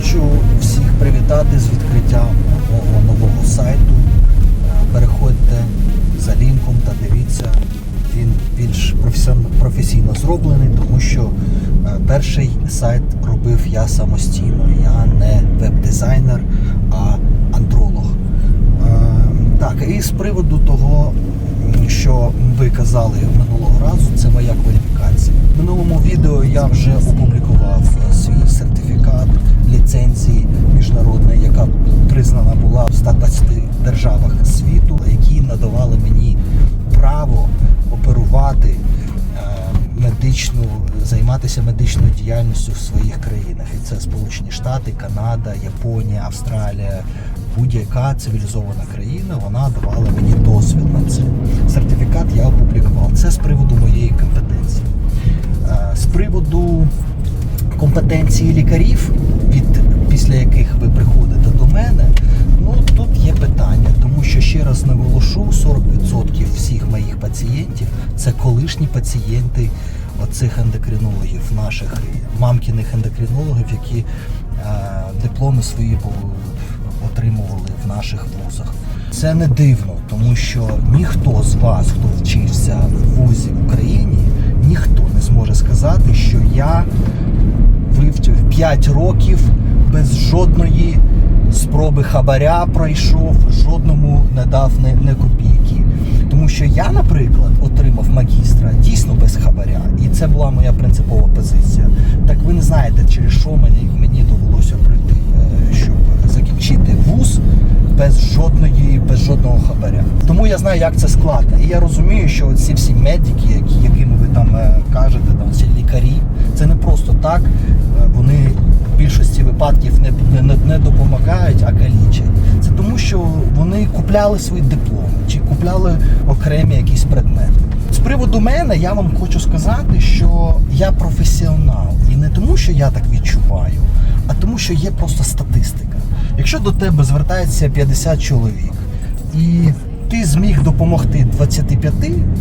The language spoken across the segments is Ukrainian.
хочу всіх привітати з відкриттям мого нового сайту. Е, Переходьте за лінком та дивіться. Він більш професійно зроблений, тому що е, перший сайт робив я самостійно. Я не веб-дизайнер, а андролог. Е, Так, і з приводу того, що ви казали минулого разу, це моя кваліфікація. В минулому відео я вже опублікував е, свій сертифікат ліцензії міжнародної, яка признана була в 120 державах світу, які надавали мені право оперувати е, медичну, займатися медичною діяльністю в своїх країнах. І це Сполучені Штати, Канада, Японія, Австралія, будь-яка цивілізована країна, вона давала мені дозвіл на це. Сертифікат я опублікував. Це з приводу моєї компетенції. Е, З приводу компетенції лікарів, від після яких ви приходите до мене, ну тут є питання, тому що ще раз наголошу, 40% всіх моїх пацієнтів це колишні пацієнти оцих ендокринологів, наших мамкіних ендокринологів, які е, дипломи свої отримували в наших вузах. Це не дивно, тому що ніхто з вас, хто вчився в вузі в Україні, ніхто не зможе сказати, що я вивчив 5 років без жодної спроби хабаря пройшов, жодному не дав не, не копійки. Тому що я, наприклад, отримав магістра дійсно без хабаря, і це була моя принципова позиція. Так ви не знаєте, через що мені, мені довелося пройти, е, щоб закінчити без жодної, без жодного хабаря. Тому я знаю, як це складно. І я розумію, що ці всі медики, які, якими ви там е, кажете, там ці лікарі, це не просто так. Е, Вони в більшості випадків не, не, не допомагають, а калічать. Це тому, що вони купляли свої дипломи чи купляли окремі якісь предмети. З приводу мене я вам хочу сказати, що я професіонал. І не тому, що я так відчуваю, а тому, що є просто статистика. Якщо до тебе звертається 50 чоловік, і ти зміг допомогти 25,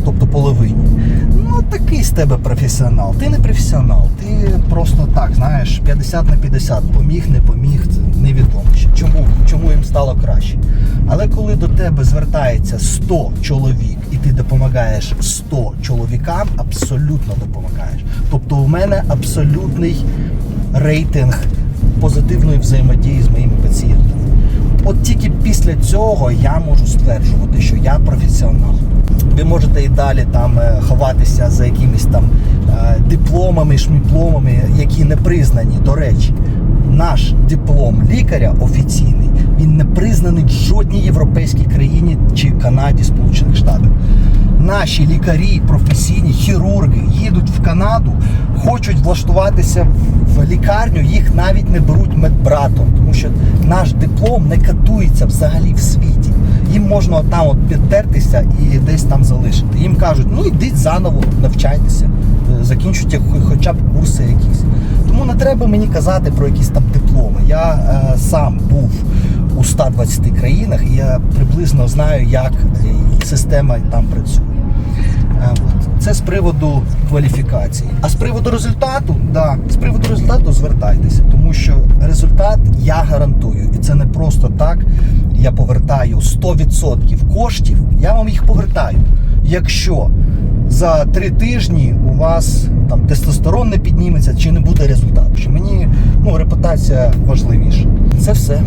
тобто половині, ну такий з тебе професіонал. Ти не професіонал, ти просто так, знаєш, 50 на 50, поміг, не поміг, це невідомо. Чому, чому їм стало краще. Але коли до тебе звертається 100 чоловік і ти допомагаєш 100 чоловікам, абсолютно допомагаєш. Тобто у мене абсолютний рейтинг позитивної взаємодії з моїми пацієнтами. От тільки після цього я можу стверджувати, що я професіонал. Ви можете і далі там е, ховатися за якимись там е, дипломами, шміпломами, які не признані. До речі, наш диплом лікаря офіційний, він не признаний в жодній європейській країні чи Канаді, Сполучених Штатах. Наші лікарі, професійні хірурги їдуть в Канаду, хочуть влаштуватися в лікарню, їх навіть не беруть медбратом, тому що наш диплом не катується взагалі в світі. Їм можна там от підтертися і десь там залишити. Їм кажуть, ну йдіть заново, навчайтеся, е, закінчуйте хоча б курси якісь. Тому не треба мені казати про якісь там дипломи. Я е, сам був у 120 країнах, і я приблизно знаю, як е, система там працює. Е. Це з приводу кваліфікації. А з приводу результату, да, з приводу результату звертайтеся, тому що результат я гарантую. І це не просто так. Я повертаю 100% коштів, я вам їх повертаю. Якщо за три тижні у вас там тестостерон не підніметься чи не буде результату, що мені ну, репутація важливіша. Це все.